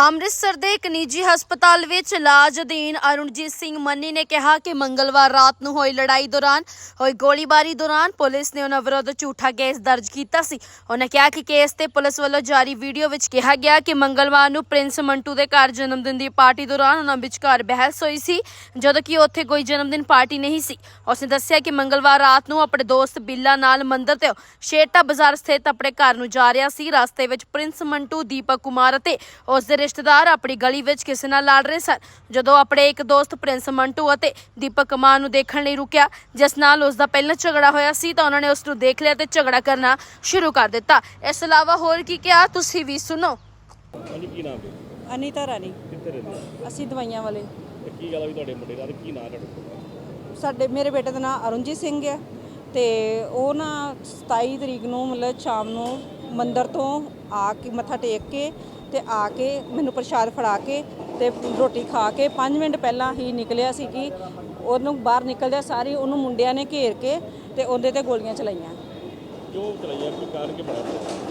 ਅੰਮ੍ਰਿਤਸਰ ਦੇ ਇੱਕ ਨਿੱਜੀ ਹਸਪਤਾਲ ਵਿੱਚ ਇਲਾਜ ਅਧੀਨ ਅਰੁਣਜੀਤ ਸਿੰਘ ਮੰਨੀ ਨੇ ਕਿਹਾ ਕਿ ਮੰਗਲਵਾਰ ਰਾਤ ਨੂੰ ਹੋਈ ਲੜਾਈ ਦੌਰਾਨ, ਹੋਈ ਗੋਲੀਬਾਰੀ ਦੌਰਾਨ ਪੁਲਿਸ ਨੇ ਉਹਨਾਂ ਵਿਰੁੱਧ ਝੂਠਾ ਕੇਸ ਦਰਜ ਕੀਤਾ ਸੀ। ਉਹਨਾਂ ਕਿਹਾ ਕਿ ਕੇਸ ਤੇ ਪੁਲਿਸ ਵੱਲੋਂ ਜਾਰੀ ਵੀਡੀਓ ਵਿੱਚ ਕਿਹਾ ਗਿਆ ਕਿ ਮੰਗਲਵਾਰ ਨੂੰ ਪ੍ਰਿੰਸ ਮੰਟੂ ਦੇ ਘਰ ਜਨਮ ਦਿਨ ਦੀ ਪਾਰਟੀ ਦੌਰਾਨ ਉਹਨਾਂ ਵਿਚਕਾਰ ਬਹਿਸ ਹੋਈ ਸੀ, ਜਦੋਂ ਕਿ ਉੱਥੇ ਕੋਈ ਜਨਮ ਦਿਨ ਪਾਰਟੀ ਨਹੀਂ ਸੀ। ਉਸਨੇ ਦੱਸਿਆ ਕਿ ਮੰਗਲਵਾਰ ਰਾਤ ਨੂੰ ਆਪਣੇ ਦੋਸਤ ਬਿੱਲਾ ਨਾਲ ਮੰਦਰ ਤੇ ਸ਼ੇਰਟਾ ਬਾਜ਼ਾਰ ਸਥਿਤ ਆਪਣੇ ਘਰ ਨੂੰ ਜਾ ਰਿਹਾ ਸੀ। ਰਸਤੇ ਵਿੱਚ ਪ੍ਰਿੰਸ ਮੰਟੂ, ਦੀਪਕ ਕੁਮਾਰ ਅਤੇ ਉਸ ਦੇ ਰਿਸ਼ਤੇਦਾਰ ਆਪਣੀ ਗਲੀ ਵਿੱਚ ਕਿਸੇ ਨਾਲ ਲੜ ਰਹੇ ਸਨ। ਜਦੋਂ ਆਪਣੇ ਇੱਕ ਦੋਸਤ ਪ੍ਰਿੰਸ ਮੰਟੂ ਅਤੇ ਦੀਪਕ ਕੁਮਾਰ ਨੂੰ ਦੇਖਣ ਲਈ ਰੁਕਿਆ ਜਿਸ ਨਾਲ ਉਸ ਦਾ ਪਹਿਲਾਂ ਝਗੜਾ ਹੋਇਆ ਸੀ ਤਾਂ ਉਹਨਾਂ ਨੇ ਉਸ ਨੂੰ ਦੇਖ ਲਿਆ ਤੇ ਝਗੜਾ ਕਰਨਾ ਸ਼ੁਰੂ ਕਰ ਦਿੱਤਾ। ਇਸ ਇਲਾਵਾ ਹੋਰ ਕੀ ਕਿਹਾ ਤੁਸੀਂ ਵੀ ਸੁਣੋ। ਹਾਂਜੀ ਕੀ ਨਾਮ ਹੈ ਅਨੀਤਾ ਰਾਣੀ। ਕਿੱਥੇ ਰਹਿੰਦੇ ਹੋ? ਅਸੀਂ ਦਵਾਈਆਂ ਵਾਲੇ। ਤੇ ਕੀ ਗੱਲ ਹੋਈ ਤੁਹਾਡੇ ਮੁੰਡੇ ਦਾ? ਤੇ ਕੀ ਨਾਂ ਤੁਹਾਡਾ ਸਾਡੇ ਮੇਰੇ ਬੇਟੇ ਦਾ ਨਾਮ ਅਰੁਣਜੀਤ ਸਿੰਘ ਹੈ ਤੇ ਉਹ ਨਾ 27 ਤਰੀਕ ਨੂੰ ਮਤਲਬ ਸ਼ਾਮ ਨੂੰ ਮੰਦਿਰ ਤੋਂ ਆ ਕੇ ਮੱਥਾ ਟੇਕ ਕੇ ਤੇ ਆ ਕੇ ਮੈਨੂੰ ਪ੍ਰਸ਼ਾਦ ਫੜਾ ਕੇ ਤੇ ਰੋਟੀ ਖਾ ਕੇ 5 ਮਿੰਟ ਪਹਿਲਾਂ ਹੀ ਨਿਕਲਿਆ ਸੀ ਕਿ ਉਹਨੂੰ ਬਾਹਰ ਨਿਕਲਦਿਆਂ ਸਾਰੀ ਉਹਨੂੰ ਮੁੰਡਿਆਂ ਨੇ ਘੇਰ ਕੇ ਤੇ ਉਹਦੇ ਤੇ ਗੋਲੀਆਂ ਚਲਾਈਆਂ। ਕਿਉਂ ਚਲਾਈਆ? ਕੀ ਕਾਰਨ ਕੀ ਬਣਿਆ?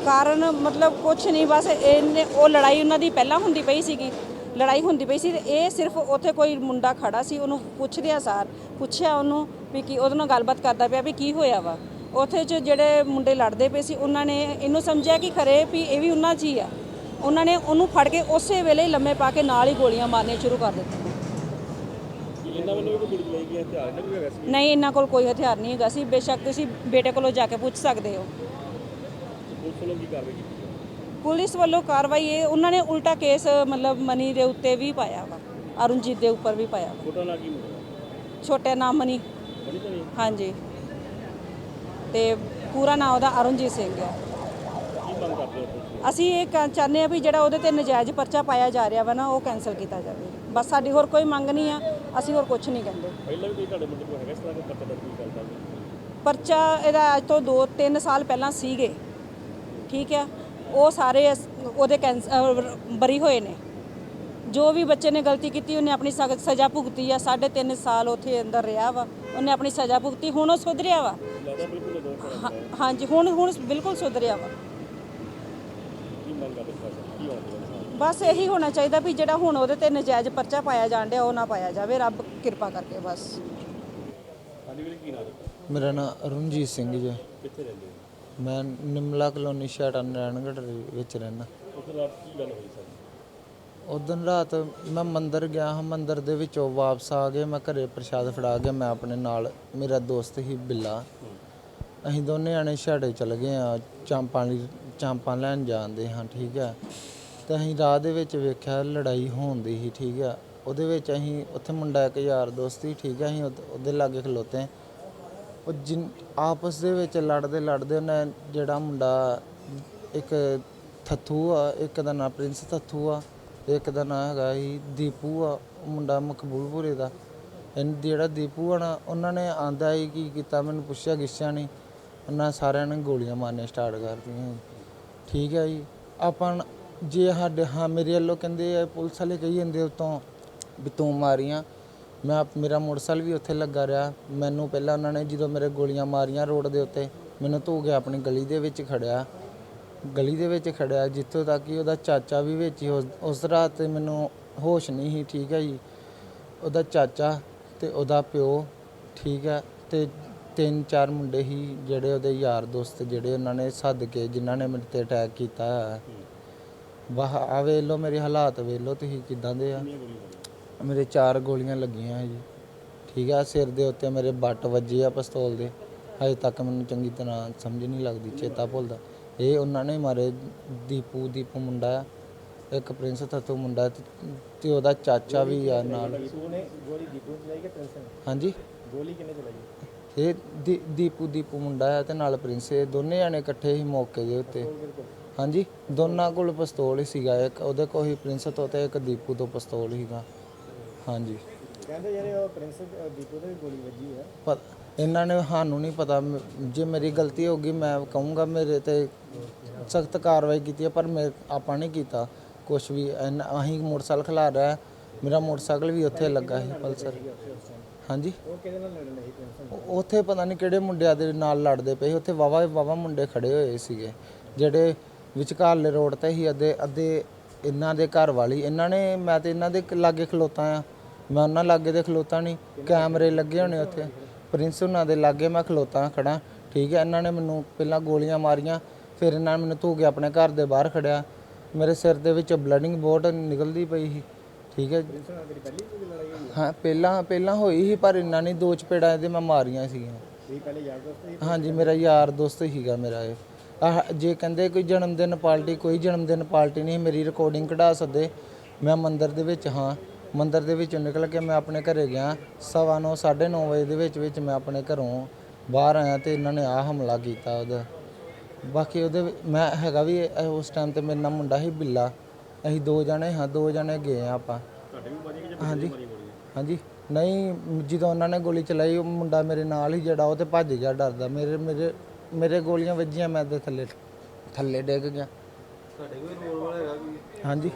ਕਾਰਨ ਮਤਲਬ ਕੁਝ ਨਹੀਂ ਬਸ ਇਹਨੇ ਉਹ ਲੜਾਈ ਉਹਨਾਂ ਦੀ ਪਹਿਲਾਂ ਹੁੰਦੀ ਪਈ ਸੀਗੀ। ਲੜਾਈ ਹੁੰਦੀ ਪਈ ਸੀ ਤੇ ਇਹ ਸਿਰਫ ਉੱਥੇ ਕੋਈ ਮੁੰਡਾ ਖੜਾ ਸੀ ਉਹਨੂੰ ਪੁੱਛ ਰਿਹਾ ਸਾਰ ਪੁੱਛਿਆ ਉਹਨੂੰ ਵੀ ਕੀ ਉਹਦੇ ਨਾਲ ਗੱਲਬਾਤ ਕਰਦਾ ਪਿਆ ਵੀ ਕੀ ਹੋਇਆ ਵਾ। ਉੱਥੇ 'ਚ ਜਿਹੜੇ ਮੁੰਡੇ ਲੜਦੇ ਪਏ ਸੀ ਉਹਨਾਂ ਨੇ ਇਹਨੂੰ ਸਮਝਿਆ ਕਿ ਖਰੇ ਵੀ ਇਹ ਵੀ ਉਹਨਾਂ 'ਚ ਹੀ ਆ। ਉਹਨਾਂ ਨੇ ਉਹਨੂੰ ਫੜ ਕੇ ਉਸੇ ਵੇਲੇ ਲੰਮੇ ਪਾ ਕੇ ਨਾਲ ਹੀ ਗੋਲੀਆਂ ਮਾਰਨੀਆਂ ਸ਼ੁਰੂ ਕਰ ਦਿੱਤੀਆਂ। ਕਿ ਇਹਨਾਂ ਵੱਲੋਂ ਵੀ ਕੋਈ ਗੋਲੀ ਚਲਾਈ ਗਈ ਹੈ? ਹਥਿਆਰ ਇਹਨਾਂ ਕੋਲ ਵੀ ਹੈਗਾ ਸੀ? ਨਹੀਂ ਇਹਨਾਂ ਕੋਲ ਕੋਈ ਹਥਿਆਰ ਨਹੀਂ ਹੈਗਾ ਸੀ। ਬੇਸ਼ੱਕ ਤੁਸੀਂ ਬੇਟੇ ਕੋਲੋਂ ਜਾ ਕੇ ਪੁੱਛ ਸਕਦੇ ਹੋ। ਪੁਲਿਸ ਵੱਲੋਂ ਕੀ ਕਾਰਵਾਈ ਕੀਤੀ ਹੈ? ਪੁਲਿਸ ਵੱਲੋਂ ਕਾਰਵਾਈ ਇਹ ਉਹਨਾਂ ਨੇ ਉਲਟਾ ਕੇਸ ਮਤਲਬ ਮਨੀ ਦੇ ਉੱਤੇ ਵੀ ਪਾਇਆ ਵਾ। ਅਰੁਣਜੀਤ ਦੇ ਉੱਪਰ ਵੀ ਪਾਇਆ ਵਾ। ਛੋਟਾ ਨਾਂ ਕੀ ਮੁੰਡੇ ਦਾ ਛੋਟੇ ਨਾਮ ਮਨੀ। ਹਾਂਜੀ। ਤੇ ਪੂਰਾ ਨਾਮ ਉਹਦਾ ਅਰੁਣਜੀਤ ਸਿੰਘ ਹੈ ਕੀ ਮੰਗ ਕਰਦੇ ਹੋ ਤੁਸੀਂ ਅਸੀਂ ਇਹ ਕ- ਚਾਹੁੰਦੇ ਆ ਵੀ ਜਿਹੜਾ ਉਹਦੇ ਤੇ ਨਜਾਇਜ਼ ਪਰਚਾ ਪਾਇਆ ਜਾ ਰਿਹਾ ਵਾ ਨਾ ਉਹ ਕੈਨਸਲ ਕੀਤਾ ਜਾਵੇ। ਬਸ ਸਾਡੀ ਹੋਰ ਕੋਈ ਮੰਗ ਨਹੀਂ ਆ ਅਸੀਂ ਹੋਰ ਕੁਝ ਨਹੀਂ ਕਹਿੰਦੇ। ਪਹਿਲਾਂ ਵੀ ਕੋਈ ਤੁਹਾਡੇ ਮੁੰਡੇ ਕੋਲ ਹੈਗਾ ਇਸ ਤਰ੍ਹਾਂ ਦਾ ਪਤਾ ਕੋਈ ਗੱਲ ਦਾ ਨਹੀਂ ਪਰਚਾ ਇਹਦਾ ਅੱਜ ਤੋਂ 2-3 ਸਾਲ ਪਹਿਲਾਂ ਸੀਗੇ। ਠੀਕ ਹੈ ਉਹ ਸਾਰੇ ਅਸ- ਉਹਦੇ ਕੈਂਸ- ਅਹ ਬਰੀ ਹੋਏ ਨੇ। ਜੋ ਵੀ ਬੱਚੇ ਨੇ ਗਲਤੀ ਕੀਤੀ ਉਹਨੇ ਆਪਣੀ ਸਖ਼ਤ ਸਜ਼ਾ ਭੁਗਤੀ ਆ। ਸਾਢੇ ਤਿੰਨ ਸਾਲ ਉੱਥੇ ਅੰਦਰ ਰਿਹਾ ਵਾ। ਉਹਨੇ ਆਪਣੀ ਸਜ਼ਾ ਭੁਗਤੀ ਹੁਣ ਉਹ ਸੁਧਰਿਆ ਵਾ। ਲੱਗਦਾ ਬਿਲਕੁਲ ਦੋ ਹਾਂ- ਹਾਂਜੀ ਹੁਣ ਹੁਣ ਬਿਲਕੁਲ ਸੁਧਰਿਆ ਵਾ ਕੀ ਮੰਗ ਕਰਦੇ ਹੋ ਕੀ ਹੋਣਾ ਚਾਹੀਦਾ ਬਸ ਇਹੀ ਹੋਣਾ ਚਾਹੀਦਾ ਵੀ ਜਿਹੜਾ ਹੁਣ ਉਹਦੇ ਤੇ ਨਜਾਇਜ਼ ਪਰਚਾ ਪਾਇਆ ਜਾਣ ਡਿਆ, ਉਹ ਨਾ ਪਾਇਆ ਜਾਵੇ। ਰੱਬ ਕਿਰਪਾ ਕਰਕੇ ਬਸ। ਮੇਰਾ ਨਾਮ ਅਰੁਣਜੀਤ ਸਿੰਘ ਜੀ। ਕਿੱਥੇ ਰਹਿੰਦੇ ਮੈਂ ਨਿਮਲਾ ਕਲੋਨੀ ਸ਼ਾਟਾ ਨਾਰਾਇਣਗੜ੍ਹ ਵਿੱਚ ਰਹਿੰਦਾ। ਉਸ ਰਾਤ ਉਦੋਂ ਰਾਤ ਮੈਂ ਮੰਦਿਰ ਗਿਆ ਹਾਂ, ਮੰਦਿਰ ਦੇ ਵਿੱਚੋਂ ਵਾਪਸ ਆ ਗਏ ਮੈਂ ਘਰੇ ਪ੍ਰਸ਼ਾਦ ਫੜਾ ਗਿਆ ਮੈਂ ਆਪਣੇ ਨਾਲ ਮੇਰਾ ਦੋਸਤ ਹੀ ਬਿੱਲਾ। ਅਸੀਂ ਦੋਨੇ ਆਣੇ ਛਾੜੇ ਚਲ ਗਏ ਆ ਚਾਂਪਾਂ ਲਈ ਚਾਂਪਾਂ ਲੈਣ ਜਾਂਦੇ ਹਾਂ, ਠੀਕ ਹੈ। ਅਤੇ ਅਸੀਂ ਰਾਹ ਦੇ ਵਿੱਚ ਵੇਖਿਆ ਲੜਾਈ ਹੋਣ ਦੀ ਸੀ ਠੀਕ ਹੈ। ਉਹਦੇ ਵਿੱਚ ਅਸੀਂ ਉੱਥੇ ਮੁੰਡਾ ਇੱਕ ਯਾਰ ਦੋਸਤ ਸੀ, ਠੀਕ ਹੈ। ਅਸੀਂ ਉਹਦੇ- ਉਹਦੇ ਲਾਗੇ ਖਲੋਤੇ ਉਹ ਜਿਨ ਆਪਸ ਦੇ ਵਿੱਚ ਲੜਦੇ ਲੜਦੇ ਉਹਨੇ ਜਿਹੜਾ ਮੁੰਡਾ ਇੱਕ ਥੱਥੂ ਆ, ਇੱਕ ਦਾ ਨਾਂ ਪ੍ਰਿੰਸ ਥੱਥੂ ਆ ਇੱਕ ਦਾ ਨਾਂ ਹੈਗਾ ਸੀ ਦੀਪੂ ਆ, ਉਹ ਮੁੰਡਾ ਮਕਬੂਲਪੁਰੇ ਦਾ। ਇਹਨ ਜਿਹੜਾ ਦੀਪੂ ਆ ਨਾ, ਉਹਨਾਂ ਨੇ ਆਂਦਾ ਹੀ ਕੀ ਕੀਤਾ ਮੈਨੂੰ ਪੁੱਛਿਆ ਗਿੱਛਿਆ ਨਹੀਂ। ਉਹਨਾਂ ਸਾਰਿਆਂ ਨੇ ਗੋਲੀਆਂ ਮਾਰਨੀਆਂ ਸਟਾਰਟ ਕਰਤੀਆਂ ਜੀ। ਠੀਕ ਹੈ ਜੀ। ਆਪਾਂ ਨ- ਜੇ ਸਾਡੇ ਹਾਂ, ਮੇਰੇ ਵੱਲੋਂ ਕਹਿੰਦੇ ਆ, ਪੁਲਿਸ ਵਾਲੇ ਕਹੀ ਜਾਂਦੇ ਉਤੋਂ ਵੀ ਤੂੰ ਮਾਰੀਆਂ। ਮੈਂ ਆਪ- ਮੇਰਾ ਮੋਟਰਸਾਈਕਲ ਵੀ ਉੱਥੇ ਲੱਗਾ ਰਿਹਾ। ਮੈਨੂੰ ਪਹਿਲਾਂ ਉਹਨਾਂ ਨੇ ਜਦੋਂ ਮੇਰੇ ਗੋਲੀਆਂ ਮਾਰੀਆਂ ਰੋਡ ਦੇ ਉੱਤੇ, ਮੈਨੂੰ ਧੋ ਕੇ ਆਪਣੀ ਗਲੀ ਦੇ ਵਿੱਚ ਖੜਿਆ। ਗਲੀ ਦੇ ਵਿੱਚ ਖੜਿਆ, ਜਿੱਥੋਂ ਤੱਕ ਕਿ ਉਹਦਾ ਚਾਚਾ ਵੀ ਵਿੱਚ ਹੀ ਉਸ- ਉਸ ਰਾਤ ਤੇ ਮੈਨੂੰ ਹੋਸ਼ ਨਹੀਂ ਸੀ, ਠੀਕ ਹੈ ਜੀ। ਉਹਦਾ ਚਾਚਾ ਤੇ ਉਹਦਾ ਪਿਓ, ਠੀਕ ਹੈ। ਤੇ ਤਿੰਨ ਚਾਰ ਮੁੰਡੇ ਹੀ ਜਿਹੜੇ ਉਹਦੇ ਯਾਰ ਦੋਸਤ ਜਿਹੜੇ ਉਹਨਾਂ ਨੇ ਸੱਦ ਕੇ ਜਿਨ੍ਹਾਂ ਨੇ ਮੇਰੇ ਤੇ ਅਟੈਕ ਕੀਤਾ ਹੈ ਵਾਹ ਆ ਵੇਖ ਲਓ ਮੇਰੇ ਹਾਲਾਤ ਵੇਖ ਲਓ ਤੁਸੀਂ ਕਿਦਾਂ ਦੇ ਆ। ਮੇਰੇ ਚਾਰ ਗੋਲੀਆਂ ਲੱਗੀਆਂ ਜੀ। ਠੀਕ ਆ ਸਿਰ ਦੇ ਉੱਤੇ ਮੇਰੇ ਬੱਟ ਵੱਜੇ ਆ ਪਿਸਤੌਲ ਦੇ। ਹਜੇ ਤੱਕ ਮੈਨੂੰ ਚੰਗੀ ਤਰ੍ਹਾਂ ਸਮਝ ਨਹੀਂ ਲੱਗਦੀ ਚੇਤਾ ਭੁੱਲਦਾ। ਇਹ ਉਹਨਾਂ ਨੇ ਮਾਰੇ ਦੀਪੂ ਦੀਪੂ ਮੁੰਡਾ ਆ। ਇੱਕ ਪ੍ਰਿੰਸ ਤਤੂ ਮੁੰਡਾ ਤੇ ਤੇ ਉਹਦਾ ਚਾਚਾ ਵੀ ਆ ਨਾਲ। ਹਾਂਜੀ? ਗੋਲੀ ਕਿੰਨੇ ਚਲਾਈ? ਇਹ ਦੀ- ਦੀਪੂ ਦੀਪੂ ਮੁੰਡਾ ਆ ਤੇ ਨਾਲ ਪ੍ਰਿੰਸ ਇਹ ਦੋਨੇ ਜਾਣੇ ਇਕੱਠੇ ਹੀ ਮੌਕੇ ਦੇ ਉੱਤੇ। ਹਾਂਜੀ ਦੋਨਾਂ ਕੋਲ ਪਿਸਤੌਲ ਹੀ ਸੀਗਾ ਇੱਕ ਉਹਦੇ ਕੋਲ ਹੀ ਪ੍ਰਿੰਸ ਤੋਂ ਤੇ ਇੱਕ ਦੀਪੂ ਤੋਂ ਪਿਸਤੌਲ ਸੀਗਾ। ਹਾਂਜੀ। ਕਹਿੰਦੇ ਜਿਹੜੇ ਉਹ ਪ੍ਰਿੰਸ ਦੀਪੂ ਤੇ ਗੋਲੀ ਵੱਜੀ ਹੈ ਪਰ ਇਹਨਾਂ ਨੇ ਸਾਨੂੰ ਨਹੀਂ ਪਤਾ ਮ- ਜੇ ਮੇਰੀ ਗਲਤੀ ਹੋ ਗਈ ਮੈਂ ਕਹੂੰਗਾ ਮੇਰੇ ਤੇ ਸਖਤ ਕਾਰਵਾਈ ਕੀਤੀ ਹੈ ਪਰ ਮੈਂ ਆਪਾਂ ਨਹੀਂ ਕੀਤਾ ਕੁਝ ਵੀ। ਇਨ- ਅਸੀਂ ਮੋਟਰਸਾਈਕਲ ਖਲਾ ਰਿਹਾ ਮੇਰਾ ਮੋਟਰਸਾਈਕਲ ਵੀ ਉੱਥੇ ਲੱਗਾ ਸੀ ਪਲਸਰ। ਹਾਂਜੀ। ਉਹ ਕਿਹਦੇ ਨਾਲ ਲੜਨ ਪ੍ਰਿੰਸ ਉ- ਉੱਥੇ ਪਤਾ ਨਹੀਂ ਕਿਹੜੇ ਮੁੰਡਿਆਂ ਦੇ ਨਾਲ ਲੜਦੇ ਪਏ ਸੀ। ਉੱਥੇ ਵਾਵਾ ਵਾਵਾ ਮੁੰਡੇ ਖੜੇ ਹੋਏ ਸੀਗੇ। ਜਿਹੜੇ ਵਿਚਕਾਰਲੇ ਰੋਡ ਤੇ ਹੀ ਅੱਧੇ ਅੱਧੇ ਇਹਨਾਂ ਦੇ ਘਰ ਵਾਲੀ। ਇਹਨਾਂ ਨੇ ਮੈਂ ਤੇ ਇਹਨਾਂ ਦੇ ਲਾਗੇ ਖਲੋਤਾ ਆ। ਮੈਂ ਉਹਨਾਂ ਲਾਗੇ ਤੇ ਖਲੋਤਾ ਨਹੀਂ ਕੈਮਰੇ ਲੱਗੇ ਹੋਣੇ ਉੱਥੇ। ਪ੍ਰਿੰਸ ਉਹਨਾਂ ਦੇ ਲਾਗੇ ਮੈਂ ਖਲੋਤਾ ਖੜਾ ਠੀਕ ਹੈ ਇਹਨਾਂ ਨੇ ਮੈਨੂੰ ਪਹਿਲਾਂ ਗੋਲੀਆਂ ਮਾਰੀਆਂ। ਫਿਰ ਇਹਨਾਂ ਨੇ ਮੈਨੂੰ ਧੂ ਕੇ ਆਪਣੇ ਘਰ ਦੇ ਬਾਹਰ ਖੜਿਆ ਮੇਰੇ ਸਿਰ ਦੇ ਵਿੱਚ ਬਲਡਿੰਗ ਬਹੁਤ ਨਿਕਲਦੀ ਪਈ ਸੀ। ਠੀਕ ਹੈ ਹਾਂ, ਪਹਿਲਾਂ ਪਹਿਲਾਂ ਹੋਈ ਸੀ, ਪਰ ਇੰਨਾ ਨਹੀਂ, ਦੋ ਚਪੇੜਾਂ ਇਹਦੇ ਮੈਂ ਮਾਰੀਆਂ ਸੀਗੀਆਂ। ਹਾਂਜੀ, ਮੇਰਾ ਯਾਰ ਦੋਸਤ ਹੀਗਾ ਮੇਰਾ ਇਹ। ਆਹ, ਜੇ ਕਹਿੰਦੇ ਕੋਈ ਜਨਮ ਦਿਨ ਪਾਰਟੀ, ਕੋਈ ਜਨਮ ਦਿਨ ਪਾਰਟੀ ਨਹੀਂ, ਮੇਰੀ ਰਿਕਾਰਡਿੰਗ ਕਢਾ ਸਕਦੇ। ਮੈਂ ਮੰਦਿਰ ਦੇ ਵਿੱਚ ਹਾਂ। ਮੰਦਿਰ ਦੇ ਵਿੱਚੋਂ ਨਿਕਲ ਕੇ ਮੈਂ ਆਪਣੇ ਘਰੇ ਗਿਆ। ਸਵਾ ਨੌ 9:30 ਵਜੇ ਦੇ ਵਿੱਚ ਵਿੱਚ ਮੈਂ ਆਪਣੇ ਘਰੋਂ ਬਾਹਰ ਆਇਆ ਤੇ ਇਹਨਾਂ ਨੇ ਆ ਹਮਲਾ ਕੀਤਾ ਉਹਦਾ। ਬਾਕੀ ਉਹਦੇ ਵਿੱਚ, ਮੈਂ ਹੈਗਾ ਵੀ ਇਹ- ਉਸ ਟਾਈਮ ਤੇ ਮੇਰੇ ਨਾਲ ਮੁੰਡਾ ਸੀ ਬਿੱਲਾ। ਅਸੀਂ ਦੋ ਜਣੇ ਹਾਂ ਦੋ ਜਣੇ ਗਏ ਆ ਆਪਾਂ। ਹਾਂਜੀ। ਹਾਂਜੀ। ਨਹੀਂ ਜਦੋਂ ਉਹਨਾਂ ਨੇ ਗੋਲੀ ਚਲਾਈ ਉਹ ਮੁੰਡਾ ਮੇਰੇ ਨਾਲ ਹੀ ਜਿਹੜਾ ਉਹ ਤੇ ਭੱਜ ਗਿਆ ਡਰਦਾ। ਮੇਰੇ ਮੇਰੇ ਮੇਰੇ ਗੋਲੀਆਂ ਵੱਜੀਆਂ ਮੈਂ ਤੇ ਥੱਲੇ ਥੱਲੇ ਡਿੱਗ ਗਿਆ। ਤੁਹਾਡੇ ਕੋਈ ਰੋਲ ਵਾਲਾ ਹੈਗਾ ਹਾਂਜੀ।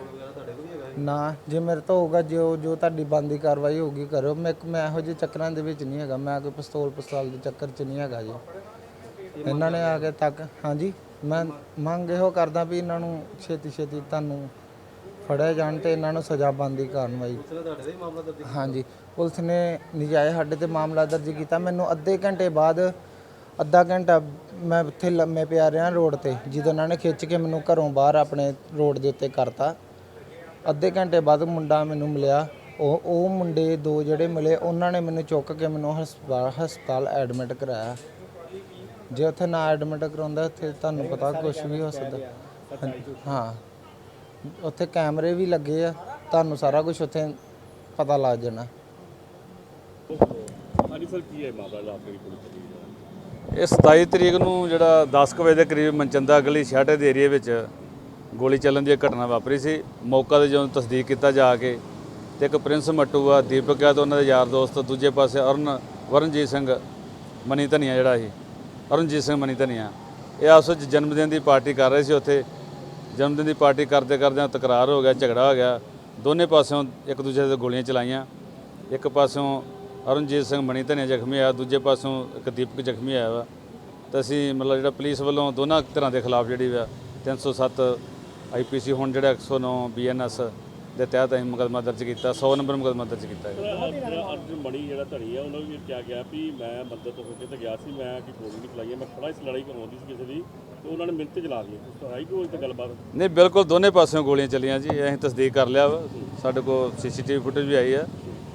ਨਾ ਜੇ ਮੇਰੇ ਤੋਂ ਹੋਊਗਾ ਜੋ ਜੋ ਤੁਹਾਡੀ ਬੰਦੀ ਕਾਰਵਾਈ ਹੋਊਗੀ ਕਰੋ ਮੈਂ ਮੈਂ ਇਹੋ ਜਿਹੇ ਚੱਕਰਾਂ ਦੇ ਵਿੱਚ ਨਹੀਂ ਹੈਗਾ। ਮੈਂ ਕੋਈ ਪਿਸਤੌਲ ਪਿਸਤੌਲ ਦੇ ਚੱਕਰ 'ਚ ਨਹੀਂ ਹੈਗਾ ਜੀ। ਇਹਨਾਂ ਨੇ ਆ ਕੇ ਤੱਕ ਹਾਂਜੀ। ਮੈਂ ਮੰਗ ਇਹੋ ਕਰਦਾ ਵੀ ਇਹਨਾਂ ਨੂੰ ਛੇਤੀ ਛੇਤੀ ਤੁਹਾਨੂੰ ਫੜਿਆ ਜਾਣ ਤੇ ਇਹਨਾਂ ਨੂੰ ਸਜ਼ਾ ਬਣਦੀ ਕਾਰਵਾਈ। ਹਾਂਜੀ, ਪੁਲਿਸ ਨੇ ਨਜਾਇਜ਼ ਸਾਡੇ ਤੇ ਮਾਮਲਾ ਦਰਜ ਕੀਤਾ। ਮੈਨੂੰ ਅੱਧੇ ਘੰਟੇ ਬਾਅਦ, ਅੱਧਾ ਘੰਟਾ ਮੈਂ ਉੱਥੇ ਲੰਮੇ ਪਿਆ ਰਿਹਾ ਰੋਡ ਤੇ, ਜਦੋਂ ਉਹਨਾਂ ਨੇ ਖਿੱਚ ਕੇ ਮੈਨੂੰ ਘਰੋਂ ਬਾਹਰ ਆਪਣੇ ਰੋਡ ਦੇ ਉੱਤੇ ਕਰਤਾ। ਅੱਧੇ ਘੰਟੇ ਬਾਅਦ ਮੁੰਡਾ ਮੈਨੂੰ ਮਿਲਿਆ। ਉਹ ਉਹ ਮੁੰਡੇ ਦੋ ਜਿਹੜੇ ਮਿਲੇ, ਉਹਨਾਂ ਨੇ ਮੈਨੂੰ ਚੁੱਕ ਕੇ ਮੈਨੂੰ ਹਸਪਤਾਲ ਹਸਪਤਾਲ ਐਡਮਿਟ ਕਰਾਇਆ। ਜੇ ਉੱਥੇ ਨਾ ਐਡਮਿਟ ਕਰਾਉਂਦਾ, ਉੱਥੇ ਤੁਹਾਨੂੰ ਪਤਾ ਕੁਝ ਵੀ ਹੋ ਸਕਦਾ। ਹਾਂ। ਉੱਥੇ ਕੈਮਰੇ ਵੀ ਲੱਗੇ ਆ ਤੁਹਾਨੂੰ ਸਾਰਾ ਕੁਝ ਉੱਥੇ ਪਤਾ ਲੱਗ ਜਾਣਾ। ਹਾਂਜੀ ਸਰ ਕੀ ਹੈ ਮਾਮਲਾ ਹੈ ਇਹ 27 ਤਰੀਕ ਨੂੰ ਜਿਹੜਾ 10 ਕੁ ਵਜੇ ਦੇ ਕਰੀਬ ਮਨਚੰਦਾ ਗਲੀ ਛਾਟੇ ਦੇ ਏਰੀਏ ਵਿੱਚ ਗੋਲੀ ਚੱਲਣ ਦੀ ਘਟਨਾ ਵਾਪਰੀ ਸੀ। ਮੌਕਾ ਤੇ ਜਦੋਂ ਤਸਦੀਕ ਕੀਤਾ ਜਾ ਕੇ ਤੇ ਇੱਕ ਪ੍ਰਿੰਸ ਮੱਟੂ ਆ ਦੀਪਕ ਆ ਤੇ ਉਹਨਾਂ ਦੇ ਯਾਰ ਦੋਸਤ ਦੂਜੇ ਪਾਸੇ ਅਰਨ ਵਰਨਜੀਤ ਸਿੰਘ ਮਨੀ ਧਨੀਆ ਜਿਹੜਾ ਸੀ। ਅਰਨਜੀਤ ਸਿੰਘ ਮਨੀ ਧਨੀਆ ਇਹ ਆਪਸ ਵਿੱਚ ਜਨਮ ਦਿਨ ਦੀ ਪਾਰਟੀ ਕਰ ਰਹੇ ਸੀ ਉੱਥੇ। ਜਨਮ ਦਿਨ ਦੀ ਪਾਰਟੀ ਕਰਦੇ ਕਰਦਿਆਂ ਤਕਰਾਰ ਹੋ ਗਿਆ, ਝਗੜਾ ਹੋ ਗਿਆ। ਦੋਨੇ ਪਾਸਿਓਂ ਇੱਕ ਦੂਜੇ ਤੇ ਗੋਲੀਆਂ ਚਲਾਈਆਂ। ਇੱਕ ਪਾਸਿਓਂ ਅਰਨਜੀਤ ਸਿੰਘ ਮਣੀ ਧਨੀਆ ਜ਼ਖਮੀ ਹੋਇਆ, ਦੂਜੇ ਪਾਸਿਓਂ ਇੱਕ ਦੀਪਕ ਜ਼ਖਮੀ ਹੋਇਆ ਵਾ। ਤਾਂ ਅਸੀਂ ਮਤਲਬ ਜਿਹੜਾ ਪੁਲਿਸ ਵੱਲੋਂ ਦੋਨਾਂ ਤਰ੍ਹਾਂ ਦੇ ਖਿਲਾਫ ਜਿਹੜੀ ਵਾ 307 ਆਈਪੀਸੀ ਹੁਣ ਜਿਹੜਾ 109 ਬੀਐਨਐਸ ਦੇ ਤਹਿਤ ਅਸੀਂ ਮੁਕੱਦਮਾ ਦਰਜ ਕੀਤਾ 100 ਨੰਬਰ ਮੁਕੱਦਮਾ ਦਰਜ ਕੀਤਾ ਹੈ। ਸਰ ਜਿਹੜਾ ਅਰਜੁਨ ਮਣੀ ਜਿਹੜਾ ਧਣੀ ਆ ਉਹਨਾਂ ਨੂੰ ਵੀ ਕਿਹਾ ਗਿਆ ਵੀ ਮੈਂ ਮੰਦਰ ਤੋਂ ਹੋ ਕੇ ਤੇ ਗਿਆ ਸੀ ਮੈਂ ਕਿ ਗੋਲੀ ਨਹੀਂ ਚਲਾਈ ਹੈ, ਮੈਂ ਖੜਾ ਇਸ ਲੜਾਈ ਕਰਵਾਉਂਦੀ ਸੀ ਕਿਸੇ ਦੀ ਤੇ ਉਹਨਾਂ ਨੇ ਮਿੰਟ ਚਲਾ ਦਿੱਤੀ। ਉਸ ਤੋਂ ਆਈ ਕੋਈ ਤੇ ਗੱਲਬਾਤ? ਨਹੀਂ ਬਿਲਕੁਲ ਦੋਨੇ ਪਾਸਿਓਂ ਗੋਲੀਆਂ ਚੱਲੀਆਂ ਜੀ ਅਸੀਂ ਤਸਦੀਕ ਕਰ ਲਿਆ ਵਾ। ਸਾਡੇ ਕੋਲ ਸੀਸੀਟੀਵੀ ਫੁਟੇਜ ਵੀ ਆਈ ਆ।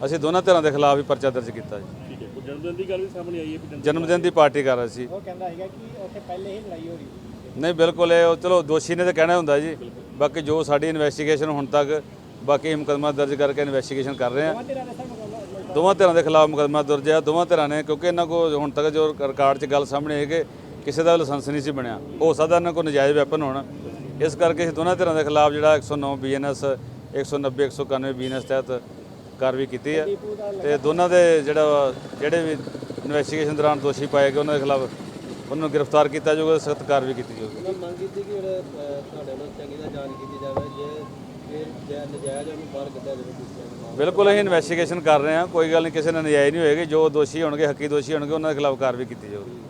ਅਸੀਂ ਦੋਨਾਂ ਧਿਰਾਂ ਦੇ ਖਿਲਾਫ ਹੀ ਪਰਚਾ ਦਰਜ ਕੀਤਾ ਜੀ। ਠੀਕ ਹੈ ਕੋਈ ਜਨਮ ਦਿਨ ਦੀ ਗੱਲ ਵੀ ਸਾਹਮਣੇ ਆਈ ਹੈ ਵੀ ਜਨਮ ਜਨਮ ਦਿਨ ਦੀ ਪਾਰਟੀ ਕਰ ਰਹੇ ਸੀ। ਉਹ ਕਹਿੰਦਾ ਹੈਗਾ ਕਿ ਉੱਥੇ ਪਹਿਲੇ ਹੀ ਲੜਾਈ ਹੋ ਰਹੀ ਸੀ। ਨਹੀਂ ਬਿਲਕੁਲ ਇਹ ਚਲੋ ਦੋਸ਼ੀ ਨੇ ਤਾਂ ਕਹਿਣਾ ਹੁੰਦਾ ਜੀ। ਬਾਕੀ ਜੋ ਸਾਡੀ ਇਨਵੈਸਟੀਗੇਸ਼ਨ ਹੁਣ ਤੱਕ ਬਾਕੀ ਮੁਕੱਦਮਾ ਦਰਜ ਕਰਕੇ ਇਨਵੈਸਟੀਗੇਸ਼ਨ ਕਰ ਰਹੇ ਆ ਦੋਵਾਂ ਧਿਰਾਂ ਦੇ ਖਿਲਾਫ ਮੁਕੱਦਮਾ ਦਰਜ ਆ ਦੋਵਾਂ ਧਿਰਾਂ ਨੇ ਕਿਉਂਕਿ ਇਹਨਾਂ ਕੋਲ ਹੁਣ ਤੱਕ ਜੋ ਰਿਕਾਰਡ 'ਚ ਗੱਲ ਸਾਹਮਣੇ ਹੈ ਕਿ ਕਿਸੇ ਦਾ ਲਾਇਸੈਂਸ ਨਹੀਂ ਸੀ ਬਣਿਆ। ਹੋ ਸਕਦਾ ਇਹਨਾਂ ਕੋਲ ਨਜਾਇਜ਼ ਵੈਪਨ ਹੋਣ। ਇਸ ਕਰਕੇ ਅਸੀਂ ਦੋਨਾਂ ਧਿਰਾਂ ਦੇ ਖਿਲਾਫ ਜਿਹੜਾ 109 ਬੀਐਨਐਸ 190 191 ਬੀਐਨਐਸ ਤਹਿਤ ਕਾਰਵਾਈ ਕੀਤੀ ਹੈ। ਤੇ ਦੋਨਾਂ ਦੇ ਜਿਹੜਾ ਵਾ, ਜਿਹੜੇ ਵੀ ਇਨਵੈਸਟੀਗੇਸ਼ਨ ਦੌਰਾਨ ਦੋਸ਼ੀ ਪਾਏ ਗਏ ਉਹਨਾਂ ਦੇ ਖਿਲਾਫ ਉਹਨਾਂ ਨੂੰ ਗ੍ਰਿਫਤਾਰ ਕੀਤਾ ਜਾਊਗਾ ਸਖਤ ਕਾਰਵਾਈ ਕੀਤੀ ਜਾਊਗੀ। ਮੰਗ ਕੀਤੀ ਕਿ ਤੁਹਾਡੇ ਨਾਲ ਚੰਗੀ ਤਰ੍ਹਾਂ ਜਾਂਚ ਕੀਤੀ ਜਾਵੇ ਜੇ ਬਿਲਕੁਲ ਅਸੀਂ ਇਨਵੈਸਟੀਗੇਸ਼ਨ ਕਰ ਰਹੇ ਹਾਂ, ਕੋਈ ਗੱਲ ਨਹੀਂ, ਕਿਸੇ ਨਾਲ ਨਜਾਇਜ਼ ਨਹੀਂ ਹੋਏਗੀ, ਜੋ ਦੋਸ਼ੀ ਹੋਣਗੇ, ਹੱਕੀ ਦੋਸ਼ੀ ਹੋਣਗੇ, ਉਹਨਾਂ ਦੇ ਖਿਲਾਫ ਕਾਰਵਾਈ ਕੀਤੀ ਜਾਊਗੀ।